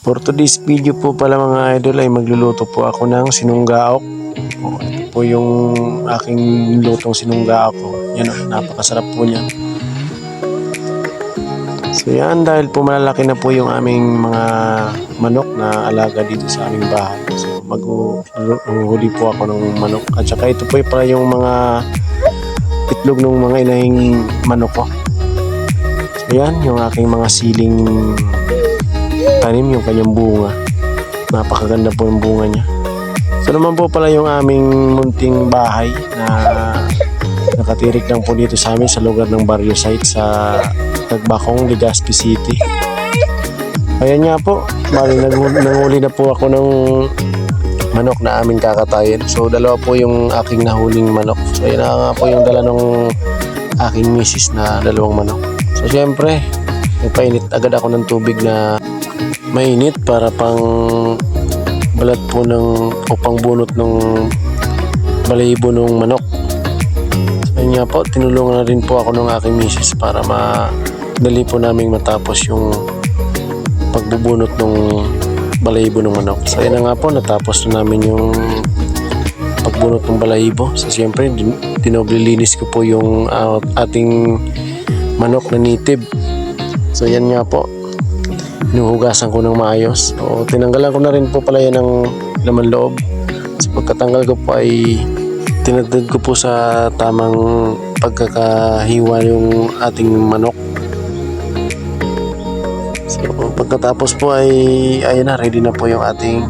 For today's video po pala mga idol ay magluluto po ako ng sinunggaok. O, ito po yung aking lutong sinunggaok. O, Yan o, napakasarap po niyan. So yan, dahil po malalaki na po yung aming mga manok na alaga dito sa aming bahay. So maghuhuli po ako ng manok. At saka ito po pala yung mga itlog ng mga inahing manok ko. So yan, yung aking mga siling tanim, yung kanyang bunga. Napakaganda po yung bunga niya. So naman po pala yung aming munting bahay na nakatirik lang po dito sa amin sa lugar ng Barrio Site sa Tagbakong, Legazpi City. Ayan nga po, bali nanghuli na po ako ng manok na aming kakatayin. So dalawa po yung aking nahuling manok. So yun nga po yung dala ng aking misis na dalawang manok. So siyempre, nagpainit agad ako ng tubig na mainit para pang balat po ng o pang bunot ng balahibo ng manok. So yun nga po, tinulungan na rin po ako ng aking misis para madali po namin matapos yung pagbubunot ng balahibo ng manok. So yun na nga po, natapos na namin yung pagbunot ng balahibo. So siyempre, din- dinoblilinis ko po yung ah, ating manok na native. So yan nga po, Hinuhugasan ko ng maayos. So, tinanggalan ko na rin po pala yan ng laman loob. So, pagkatanggal ko po ay tinagdag ko po sa tamang pagkakahiwa yung ating manok. So, pagkatapos po ay ayun na, ready na po yung ating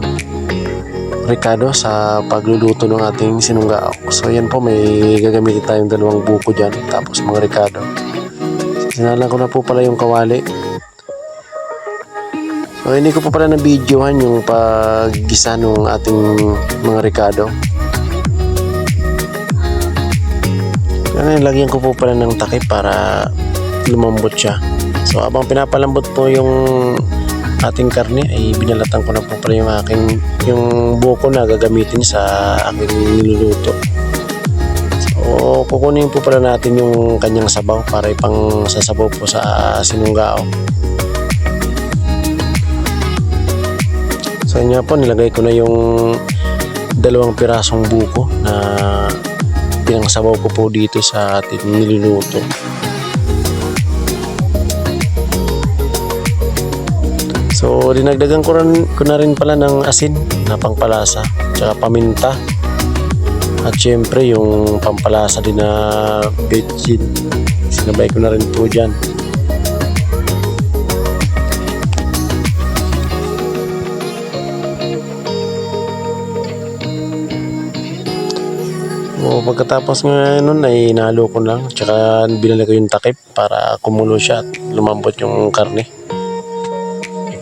Ricardo sa pagluluto ng ating sinunggaok. So, yan po, may gagamitin tayong dalawang buko dyan, tapos mga Ricardo. Sinalan ko na po pala yung kawali. So, hindi ko pa pala na-videohan yung paggisa ng ating mga Ricardo. Kaya lagyan ko po pala ng takip para lumambot siya. So, habang pinapalambot po yung ating karne, ay binalatan ko na po pala yung aking yung buko na gagamitin sa aking niluluto. So, kukunin po pala natin yung kanyang sabaw para ipang sasabaw po sa sinunggao. Yun nga po, nilagay ko na yung dalawang pirasong buko na pinangsabaw ko po dito sa ating niluluto. So dinagdagan ko, rin, ko na rin pala ng asin na pangpalasa, tsaka paminta. At syempre yung pampalasa din na betchin. Sinabay ko na rin po dyan. Pagkatapos nga nun ay nalo ko lang tsaka binala ko yung takip para kumulo siya at lumambot yung karne.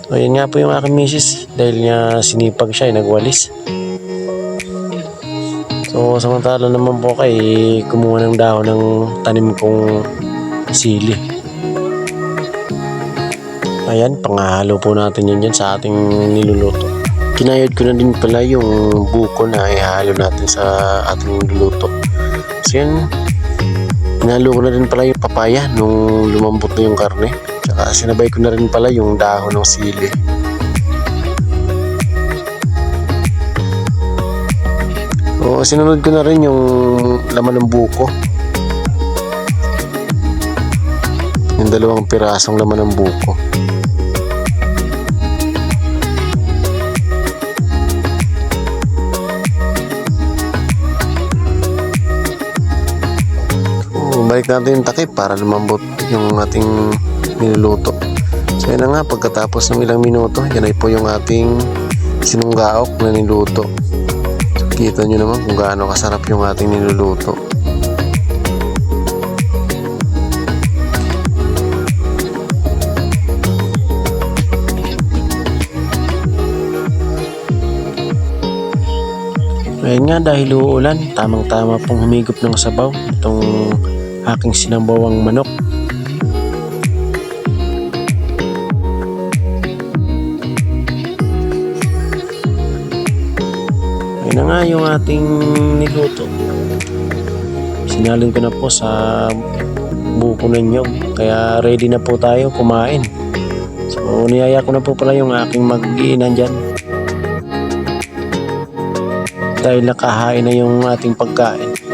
So yun nga po yung aking misis dahil niya sinipag siya ay nagwalis. So samantala naman po kay kumuha ng dahon ng tanim kong sili. Ayan, pangahalo po natin yun dyan sa ating niluluto. Kinayod ko na din pala yung buko na ihalo natin sa ating luluto. So yan, hinalo ko na rin pala yung papaya nung lumambot na yung karne. Tsaka sinabay ko na rin pala yung dahon ng sili. O sinunod ko na rin yung laman ng buko. Yung dalawang pirasong laman ng buko. Balik natin yung takip para lumambot yung ating niluluto. So yan na nga, pagkatapos ng ilang minuto, yan ay po yung ating sinunggaok na niluto. So, kita nyo naman kung gaano kasarap yung ating niluluto. Ayun nga dahil uulan, tamang-tama pong humigop ng sabaw itong aking sinabawang manok. Ayun na nga yung ating niluto. Sinalin ko na po sa buko ng nyog. Kaya ready na po tayo kumain. So, niyaya ko na po pala yung aking mag-iinan dyan. Dahil nakahain na yung ating pagkain.